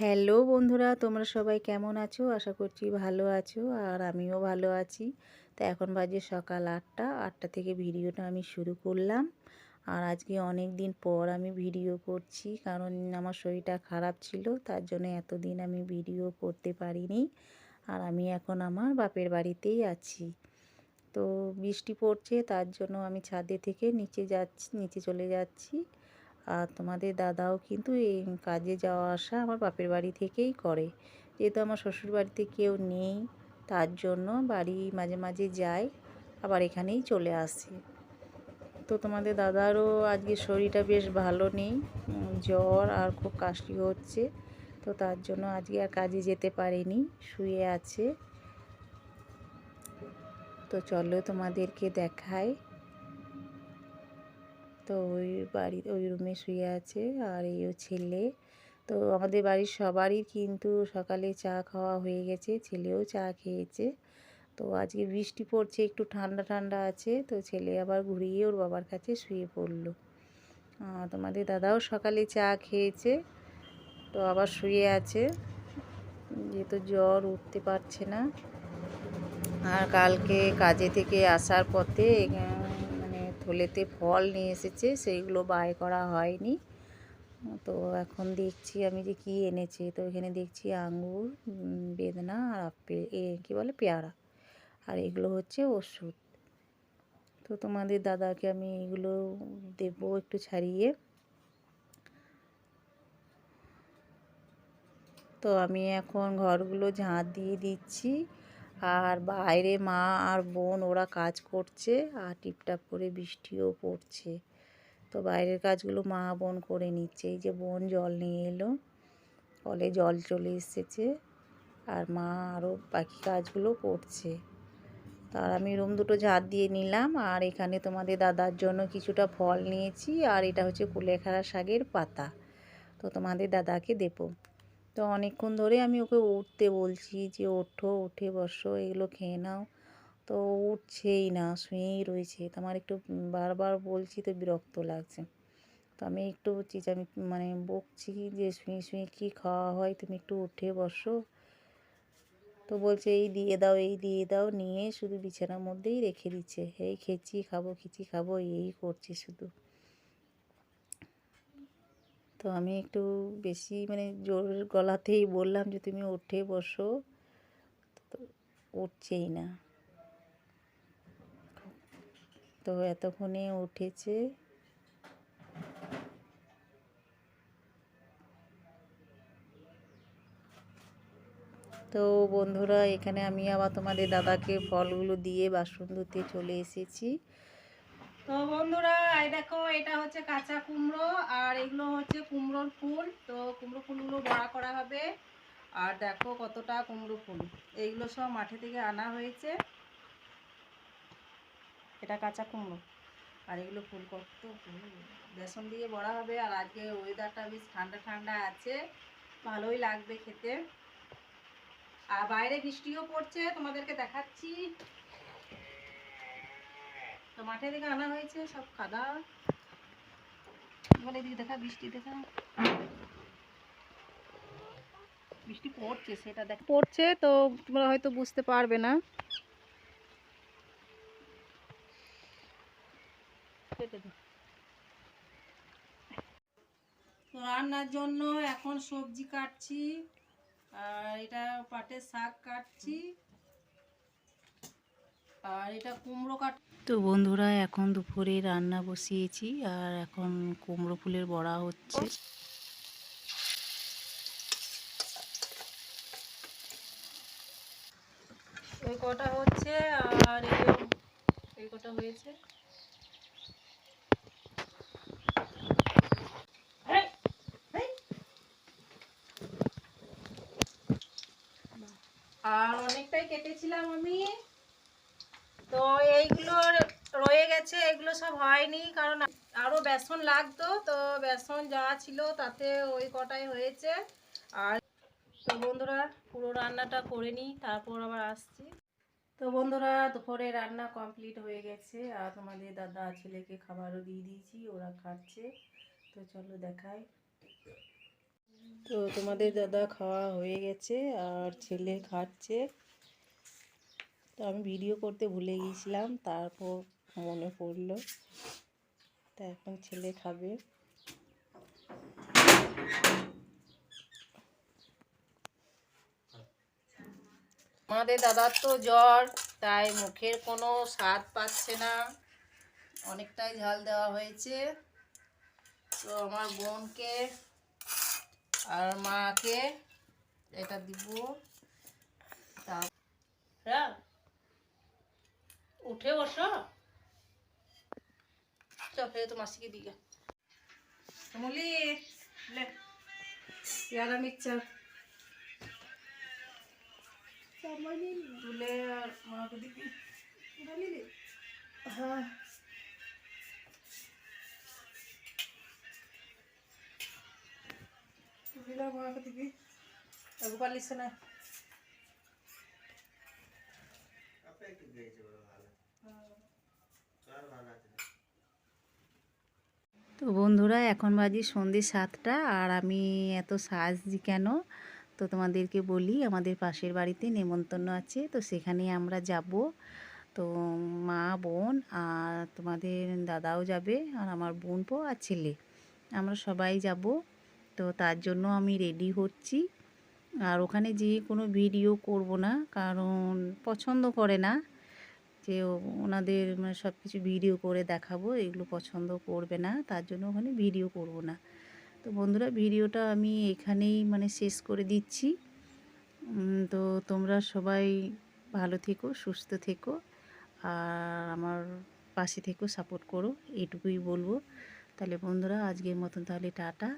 Hello বন্ধুরা, তোমরা সবাই কেমন আছো? আশা করছি ভালো আছো আর আমিও ভালো আছি। তো এখন বাজে সকাল আটটা আটটা থেকে ভিডিওটা আমি শুরু করলাম। আর আজকে অনেক দিন পর আমি ভিডিও করছি কারণ আমার শরীরটা খারাপ ছিল, তার জন্য এতদিন আমি ভিডিও করতে পারিনি। আর আমি এখন আমার বাপের বাড়িতেই আছি। তো বৃষ্টি পড়ছে, তার জন্য আমি ছাদে থেকে নিচে যাচ্ছি, নিচে চলে যাচ্ছি। আর তোমাদের দাদাও কিন্তু এই কাজে যাওয়া আসা আমার বাপের বাড়ি থেকেই করে। যেহেতু আমার শ্বশুর বাড়িতে কেউ নেই, তার জন্য বাড়ি মাঝে মাঝে যায়, আবার এখানেই চলে আসে। তো তোমাদের দাদারও আজকে শরীরটা বেশ ভালো নেই জ্বর আর খুব কাশি হচ্ছে, তো তার জন্য আজকে আর কাজে যেতে পারেনি, শুয়ে আছে। তো চলো তোমাদেরকে দেখায় তো ওই বাড়ি, ওই রুমে শুয়ে আছে আর এই ও ছেলে। তো আমাদের বাড়ির সবারই কিন্তু সকালে চা খাওয়া হয়ে গেছে, ছেলেও চা খেয়েছে। তো আজকে বৃষ্টি পড়ছে, একটু ঠান্ডা ঠান্ডা আছে, তো ছেলে আবার ঘুরিয়ে ওর বাবার কাছে শুয়ে পড়ল। তোমাদের দাদাও সকালে চা খেয়েছে, তো আবার শুয়ে আছে। যেহেতু জ্বর উঠতে পারছে না। আর কালকে কাজে থেকে আসার পথে থলেতে ফল নিয়ে এসেছে, সেইগুলো বাই করা হয়নি। তো এখন দেখছি আমি যে কি এনেছে। তো এখানে দেখছি আঙ্গুর বেদনা আর আপেল এ, কী বলে, পেয়ারা। আর এগুলো হচ্ছে ওষুধ। তো তোমাদের দাদাকে আমি এগুলো দেবো একটু ছাড়িয়ে। তো আমি এখন ঘরগুলো ঝাঁট দিয়ে দিচ্ছি। আর বাইরে মা আর বোন ওরা কাজ করছে আর টিপটাপ করে বৃষ্টিও পড়ছে। তো বাইরের কাজগুলো মা বোন করে নিচ্ছে। এই যে বোন জল নিয়ে এলো, কলে জল চলে এসেছে আর মা আরও বাকি কাজগুলো করছে। তার আমি রুম দুটো ঝাঁট দিয়ে নিলাম আর এখানে তোমাদের দাদার জন্য কিছুটা ফল নিয়েছি আর এটা হচ্ছে কুলেখাড়া শাকের পাতা। তো তোমাদের দাদাকে দেবো। তো অনেকক্ষণ ধরে আমি ওকে উঠতে বলছি যে, ওঠো, উঠে বসো, এগুলো খেয়ে নাও। তো উঠছেই না, শুয়েই রয়েছে। তো আমার একটু বারবার বলছি, তো বিরক্ত লাগছে। তো আমি একটু চিচামি মানে বকছি যে, শুয়ে শুয়ে কী খাওয়া হয়? তুমি একটু উঠে বসো। তো বলছে, এই দিয়ে দাও, এই দিয়ে দাও, নিয়ে শুধু বিছানার মধ্যেই রেখে দিচ্ছে। এই খেছি খাব খিচি খাব এই করছে শুধু। তো আমি একটু বেশি মানে জোর গলাতেই বললাম যে তুমি উঠে বসো। তো উঠছেই না। তো এতক্ষণে উঠেছে। তো বন্ধুরা, এখানে আমি আবার তোমাদের দাদাকে ফলগুলো দিয়ে বাসন ধুতে চলে এসেছি। তো বন্ধুরা, এই দেখো, এটা হচ্ছে কাঁচা কুমড়ো আর এগুলো হচ্ছে কুমড়োর ফুল। তো কুমড়ো ফুলগুলো বড়া করা হবে। আর দেখো কতটা কুমড়ো ফুল। এইগুলো সব মাঠে থেকে আনা হয়েছে। এটা কাঁচা কুমড়ো। আর এগুলো ফুল কত বেসন দিয়ে বড়া হবে আর আজকে ওয়েদারটা বেশ ঠান্ডা ঠান্ডা আছে। ভালোই লাগবে খেতে। আর বাইরে বৃষ্টিও পড়ছে, তোমাদেরকে দেখাচ্ছি। তো মাঠে থেকে আনা হয়েছে সব কাদা এবার এদিকে দেখা বৃষ্টি দেখা। বৃষ্টি পড়ছে সেটা দেখ। পড়ছে তো তোমরা হয়তো বুঝতে পারবে না। তো রান্নার জন্য এখন সবজি কাটছি আর এটা পাটের শাক কাটছি। আর এটা কুমড়ো কাট তো বন্ধুরা এখন দুপুরে রান্না বসিয়েছি আর এখন কুমড়ো ফুলের বড়া হচ্ছে। এই কটা হচ্ছে আর এই কটা হয়েছে। আর অনেকটাই কেটেছিলাম আমি। এইগুলো রয়ে গেছে, এগুলো সব হয়নি, কারণ আরও বেসন লাগতো, তো বেসন যা ছিল তাতে ওই কটাই হয়েছে। আর তো বন্ধুরা, পুরো রান্নাটা করে নিই, তারপর আবার আসছি। তো বন্ধুরা, দুপুরে রান্না কমপ্লিট হয়ে গেছে, আর তোমাদের দাদা ছেলেকে খাবারও দিয়ে দিয়েছি, ওরা খাচ্ছে। তো চলো দেখাই। তো তোমাদের দাদা খাওয়া হয়ে গেছে, আর ছেলে খাচ্ছে। তো আমি ভিডিও করতে ভুলে গিয়েছিলাম, তারপর মনে পড়ল। তা এখন ছেলে খাবে। আমাদের দাদার তো জ্বর, তাই মুখের কোনো স্বাদ পাচ্ছে না। অনেকটাই ঝাল দেওয়া হয়েছে। তো আমার বোনকে আর মাকে এটা দিব। তা উঠে বসো। চ ফের তো মাসিকে দিকে মুলি পেয়ারা মিক্সচার তুলে আর মাকে দিবি। হ্যাঁ। তুলে মাকে দিবি। একবার না। তো বন্ধুরা, এখন বাজি সন্ধে সাতটা আর আমি এত সাজছি কেন? তো তোমাদেরকে বলি, আমাদের পাশের বাড়িতে নেমন্তন্ন আছে, তো সেখানে আমরা যাব। তো মা, বোন আর তোমাদের দাদাও যাবে আর আমার বোন পো আর ছেলে। আমরা সবাই যাব, তো তার জন্য আমি রেডি হচ্ছি। আর ওখানে যেয়ে কোনো ভিডিও করব না, কারণ পছন্দ করে না। যে ওনাদের মানে সব কিছু ভিডিও করে দেখাবো, এগুলো পছন্দ করবে না, তার জন্য ওখানে ভিডিও করব না। তো বন্ধুরা, ভিডিওটা আমি এখানেই মানে শেষ করে দিচ্ছি। তো তোমরা সবাই ভালো থেকো, সুস্থ থেকো, আর আমার পাশে থেকো, সাপোর্ট করো, এটুকুই বলব। তাহলে বন্ধুরা, আজকের মতন তাহলে টাটা।